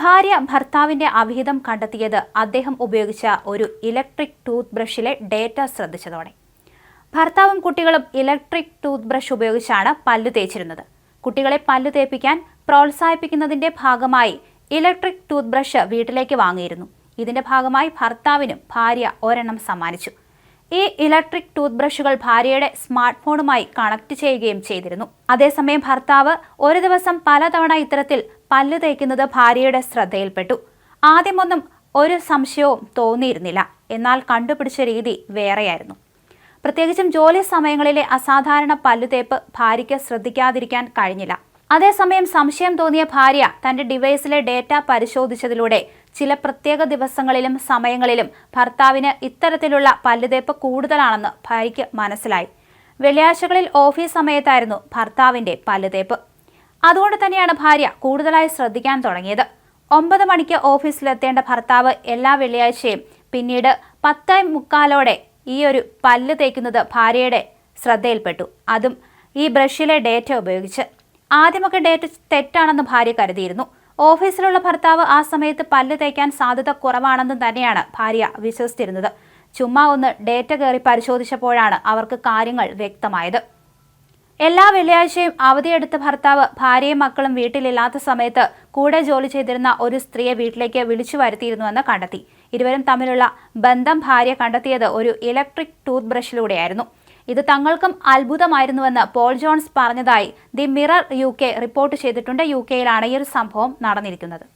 ഭാര്യ ഭർത്താവിന്റെ അവിഹിതം കണ്ടെത്തിയത് അദ്ദേഹം ഉപയോഗിച്ച ഒരു ഇലക്ട്രിക് ടൂത്ത് ബ്രഷിലെ ഡേറ്റ ശ്രദ്ധിച്ചതോടെ. ഭർത്താവും കുട്ടികളും ഇലക്ട്രിക് ടൂത്ത് ബ്രഷ് ഉപയോഗിച്ചാണ് പല്ലു തേച്ചിരുന്നത്. കുട്ടികളെ പല്ലു തേപ്പിക്കാൻ പ്രോത്സാഹിപ്പിക്കുന്നതിന്റെ ഭാഗമായി ഇലക്ട്രിക് ടൂത്ത് ബ്രഷ് വീട്ടിലേക്ക് വാങ്ങിയിരുന്നു. ഇതിന്റെ ഭാഗമായി ഭർത്താവിനും ഭാര്യ ഒരെണ്ണം സമ്മാനിച്ചു. ഈ ഇലക്ട്രിക് ടൂത്ത് ബ്രഷുകൾ ഭാര്യയുടെ സ്മാർട്ട് ഫോണുമായി കണക്ട് ചെയ്യുകയും ചെയ്തിരുന്നു. അതേസമയം ഭർത്താവ് ഒരു ദിവസം പലതവണ ഇത്തരത്തിൽ പല്ല് തേക്കുന്നത് ഭാര്യയുടെ ശ്രദ്ധയിൽപ്പെട്ടു. ആദ്യമൊന്നും ഒരു സംശയവും തോന്നിയിരുന്നില്ല. എന്നാൽ കണ്ടുപിടിച്ച രീതി വേറെയായിരുന്നു. പ്രത്യേകിച്ചും ജോലി സമയങ്ങളിലെ അസാധാരണ പല്ലുതേപ്പ് ഭാര്യയ്ക്ക് ശ്രദ്ധിക്കാതിരിക്കാൻ കഴിഞ്ഞില്ല. അതേസമയം സംശയം തോന്നിയ ഭാര്യ തന്റെ ഡിവൈസിലെ ഡേറ്റ പരിശോധിച്ചതിലൂടെ ചില പ്രത്യേക ദിവസങ്ങളിലും സമയങ്ങളിലും ഭർത്താവിന് ഇത്തരത്തിലുള്ള പല്ലുതേപ്പ് കൂടുതലാണെന്ന് ഭാര്യയ്ക്ക് മനസ്സിലായി. വെള്ളിയാഴ്ചകളിൽ ഓഫീസ് സമയത്തായിരുന്നു ഭർത്താവിന്റെ പല്ലുതേപ്പ്. അതുകൊണ്ട് തന്നെയാണ് ഭാര്യ കൂടുതലായി ശ്രദ്ധിക്കാൻ തുടങ്ങിയത്. ഒമ്പത് മണിക്ക് ഓഫീസിലെത്തേണ്ട ഭർത്താവ് എല്ലാ വെള്ളിയാഴ്ചയും പിന്നീട് പത്തേ മുക്കാലോടെ ഈ ഒരു പല്ല് തേക്കുന്നത് ഭാര്യയുടെ ശ്രദ്ധയിൽപ്പെട്ടു. അതും ഈ ബ്രഷിലെ ഡേറ്റ ഉപയോഗിച്ച്. ആദ്യമൊക്കെ ഡേറ്റ് തെറ്റാണെന്ന് ഭാര്യ കരുതിയിരുന്നു. ഓഫീസിലുള്ള ഭർത്താവ് ആ സമയത്ത് പല്ല് തേക്കാൻ സാധ്യത കുറവാണെന്ന് തന്നെയാണ് ഭാര്യ വിശ്വസിച്ചിരുന്നത്. ചുമ്മാ ഒന്ന് ഡേറ്റ കയറി പരിശോധിച്ചപ്പോഴാണ് അവർക്ക് കാര്യങ്ങൾ വ്യക്തമായത്. എല്ലാ വെള്ളിയാഴ്ചയും അവധിയെടുത്ത ഭർത്താവ് ഭാര്യയും മക്കളും വീട്ടിലില്ലാത്ത സമയത്ത് കൂടെ ജോലി ചെയ്തിരുന്ന ഒരു സ്ത്രീയെ വീട്ടിലേക്ക് വിളിച്ചു വരുത്തിയിരുന്നുവെന്ന് കണ്ടെത്തി. ഇരുവരും തമ്മിലുള്ള ബന്ധം ഭാര്യ കണ്ടെത്തിയത് ഒരു ഇലക്ട്രിക് ടൂത്ത് ബ്രഷിലൂടെയായിരുന്നു ഇത് തങ്ങൾക്കും അത്ഭുതമായിരുന്നുവെന്ന് പോൾ ജോൺസ് പറഞ്ഞതായി ദി മിറർ യു റിപ്പോർട്ട് ചെയ്തിട്ടുണ്ട് യു കെയിലാണ് ഈ ഒരു സംഭവം നടന്നിരിക്കുന്നത്.